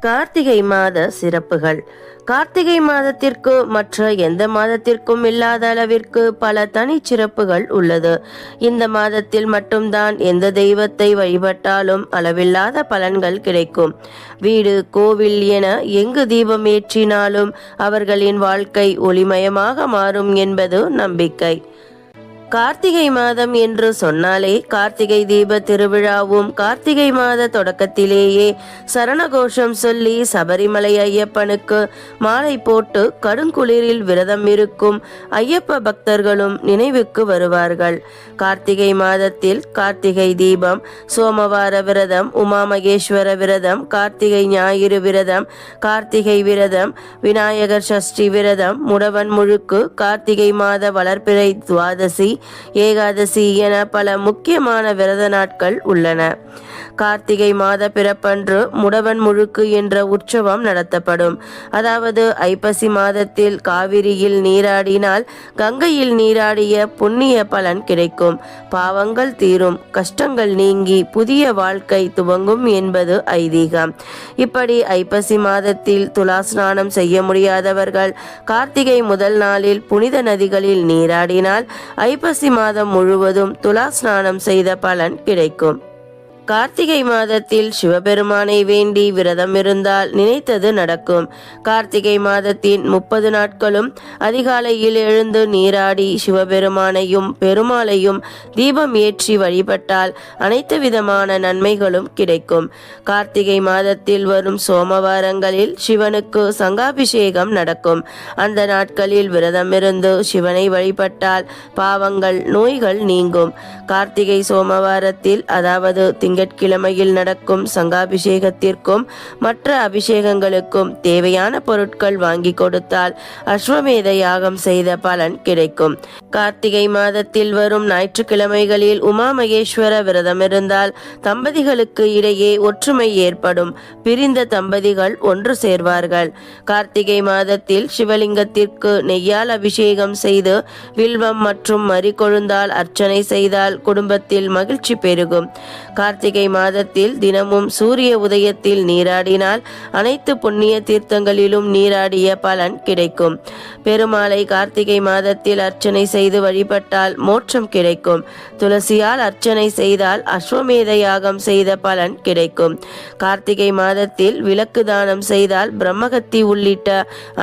கார்த்திகை மாத சிறப்புகள். கார்த்திகை மாதத்திற்கு மற்ற எந்த மாதத்திற்கும் இல்லாத அளவிற்கு பல தனிச்சிறப்புகள் உள்ளது. இந்த மாதத்தில் மட்டும்தான் எந்த தெய்வத்தை வழிபட்டாலும் அளவில்லாத பலன்கள் கிடைக்கும். வீடு கோவில் என எங்கு தீபம் ஏற்றினாலும் அவர்களின் வாழ்க்கை ஒளிமயமாக மாறும் என்பது நம்பிக்கை. கார்த்திகை மாதம் என்று சொன்னாலே கார்த்திகை தீப திருவிழாவும் கார்த்திகை மாத தொடக்கத்திலேயே சரணகோஷம் சொல்லி சபரிமலை ஐயப்பனுக்கு மாலை போட்டு கடுங்குளிரில் விரதம் இருக்கும் ஐயப்ப பக்தர்களும் நினைவுக்கு வருவார்கள். கார்த்திகை மாதத்தில் கார்த்திகை தீபம் சோமவார விரதம் உமா மகேஸ்வர விரதம் கார்த்திகை ஞாயிறு விரதம் கார்த்திகை விரதம் விநாயகர் சஷ்டி விரதம் முடவன் முழுக்கு கார்த்திகை மாத வளர்ப்பிறை துவாதசி ஏகாதசி என பல முக்கியமான விரத நாட்கள் உள்ளன. கார்த்திகை மாத பிறப்பன்று முடவன் முழுக்கு என்ற உற்சவம் நடத்தப்படும். அதாவது ஐப்பசி மாதத்தில் காவிரியில் நீராடினால் கங்கையில் நீராடிய புண்ணிய பலன் கிடைக்கும். பாவங்கள் தீரும். கஷ்டங்கள் நீங்கி புதிய வாழ்க்கை துவங்கும் என்பது ஐதீகம். இப்படி ஐப்பசி மாதத்தில் துலா ஸ்நானம் செய்ய முடியாதவர்கள் கார்த்திகை முதல் நாளில் புனித நதிகளில் நீராடினால் ஐப்பசி மாதம் முழுவதும் துலா ஸ்நானம் செய்த பலன் கிடைக்கும். கார்த்திகை மாதத்தில் சிவபெருமானை வேண்டி விரதம் இருந்தால் நினைத்தது நடக்கும். கார்த்திகை மாதத்தின் முப்பது நாட்களும் அதிகாலையில் எழுந்து நீராடி சிவபெருமானையும் பெருமாளையும் தீபம் ஏற்றி வழிபட்டால் அனைத்து விதமான நன்மைகளும் கிடைக்கும். கார்த்திகை மாதத்தில் வரும் சோமவாரங்களில் சிவனுக்கு சங்காபிஷேகம் நடக்கும். அந்த நாட்களில் விரதமிருந்து சிவனை வழிபட்டால் பாவங்கள் நோய்கள் நீங்கும். கார்த்திகை சோமவாரத்தில் அதாவது திங்க திங்கட்கிழமையில் நடக்கும் சங்காபிஷேகத்திற்கும் மற்ற அபிஷேகங்களுக்கும் தேவையான பொருட்கள் வாங்கி கொடுத்தால் அஸ்வமேத யாகம் செய்த பலன் கிடைக்கும். கார்த்திகை மாதத்தில் வரும் ஞாயிற்றுக்கிழமைகளில் உமா மகேஸ்வர விரதம் இருந்தால் தம்பதிகளுக்கு இடையே ஒற்றுமை ஏற்படும். பிரிந்த தம்பதிகள் ஒன்று சேர்வார்கள். கார்த்திகை மாதத்தில் சிவலிங்கத்திற்கு நெய்யால் அபிஷேகம் செய்து வில்வம் மற்றும் மறிகொழுந்தால் அர்ச்சனை செய்தால் குடும்பத்தில் மகிழ்ச்சி பெருகும். கார்த்திகை கார்த்திகை மாதத்தில் தினமும் சூரிய உதயத்தில் நீராடினால் அனைத்து புண்ணிய தீர்த்தங்களிலும் நீராடிய பலன் கிடைக்கும். பெருமாளை கார்த்திகை மாதத்தில் அர்ச்சனை செய்து வழிபட்டால் மோட்சம் கிடைக்கும். துளசியால் அர்ச்சனை செய்தால் அஸ்வமேத யாகம் செய்த பலன் கிடைக்கும். கார்த்திகை மாதத்தில் விளக்கு தானம் செய்தால் பிரம்மகத்தி உள்ளிட்ட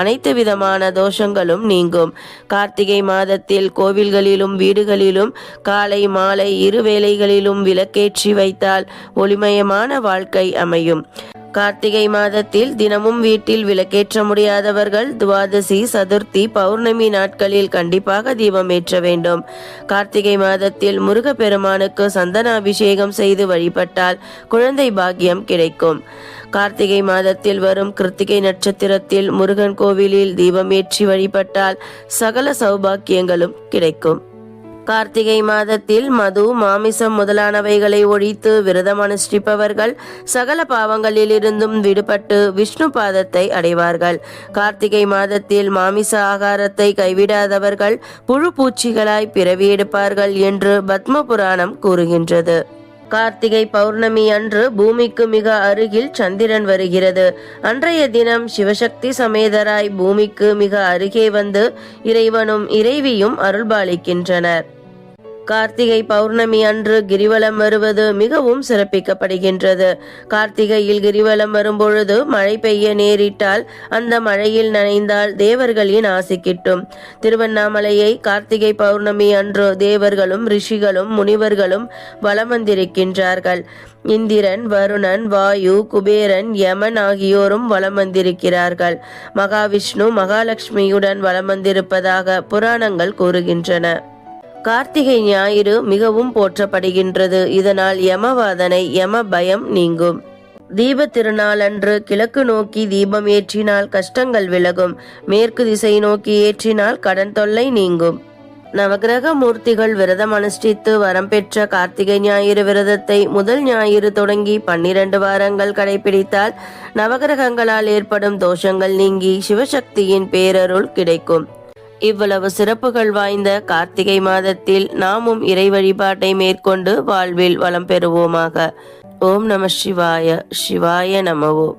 அனைத்து விதமான தோஷங்களும் நீங்கும். கார்த்திகை மாதத்தில் கோவில்களிலும் வீடுகளிலும் காலை மாலை இரு வேளைகளிலும் விளக்கேற்றி வைத்தால் வைத்தால் ஒளிமயமான வாழ்க்கை அமையும். கார்த்திகை மாதத்தில் தினமும் வீட்டில் விளக்கேற்ற முடியாதவர்கள் துவாதசி சதுர்த்தி பௌர்ணமி நாட்களில் கண்டிப்பாக தீபம் ஏற்ற வேண்டும். கார்த்திகை மாதத்தில் முருகப்பெருமானுக்கு சந்தன அபிஷேகம் செய்து வழிபட்டால் குழந்தை பாக்கியம் கிடைக்கும். கார்த்திகை மாதத்தில் வரும் கிருத்திகை நட்சத்திரத்தில் முருகன் கோவிலில் தீபம் ஏற்றி வழிபட்டால் சகல சௌபாக்கியங்களும் கிடைக்கும். கார்த்திகை மாதத்தில் மது மாமிசம் முதலானவைகளை ஒழித்து விரதம் அனுஷ்டிப்பவர்கள் சகல பாவங்களிலிருந்தும் விடுபட்டு விஷ்ணு பாதத்தை அடைவார்கள். கார்த்திகை மாதத்தில் மாமிச ஆகாரத்தை கைவிடாதவர்கள் புழு பூச்சிகளாய் பிறவி எடுப்பார்கள் என்று பத்ம புராணம் கூறுகின்றது. கார்த்திகை பௌர்ணமி அன்று பூமிக்கு மிக அருகில் சந்திரன் வருகிறது. அன்றைய தினம் சிவசக்தி சமேதராய் பூமிக்கு மிக அருகே வந்து இறைவனும் இறைவியும் அருள்பாலிக்கின்றனர். கார்த்திகை பௌர்ணமி அன்று கிரிவலம் வருவது மிகவும் சிறப்பிக்கப்படுகின்றது. கார்த்திகையில் கிரிவலம் வரும்பொழுது மழை பெய்ய நேரிட்டால் அந்த மழையில் நனைந்தால் தேவர்களின் ஆசி கிட்டும். திருவண்ணாமலையை கார்த்திகை பௌர்ணமி அன்று தேவர்களும் ரிஷிகளும் முனிவர்களும் வலம் வந்திருக்கின்றார்கள். இந்திரன் வருணன் வாயு குபேரன் யமன் ஆகியோரும் வலம் வந்திருக்கிறார்கள். மகாவிஷ்ணு மகாலட்சுமியுடன் வலம் வந்திருப்பதாக புராணங்கள் கூறுகின்றன. கார்த்திகை ஞாயிறு மிகவும் போற்றப்படுகின்றது. இதனால் யமவாதனை யம பயம் நீங்கும். தீப திருநாளன்று கிழக்கு நோக்கி தீபம் ஏற்றினால் கஷ்டங்கள் விலகும். மேற்கு திசை நோக்கி ஏற்றினால் கடன் தொல்லை நீங்கும். நவகிரக மூர்த்திகள் விரதம் அனுஷ்டித்து வரம் பெற்ற கார்த்திகை ஞாயிறு விரதத்தை முதல் ஞாயிறு தொடங்கி பன்னிரண்டு வாரங்கள் கடைபிடித்தால் நவகிரகங்களால் ஏற்படும் தோஷங்கள் நீங்கி சிவசக்தியின் பேரருள் கிடைக்கும். இவ்வளவு சிறப்புகள் வாய்ந்த கார்த்திகை மாதத்தில் நாமும் இறை வழிபாட்டை மேற்கொண்டு வாழ்வில் வளம் பெறுவோமாக. ஓம் நம சிவாய சிவாய நமவோம்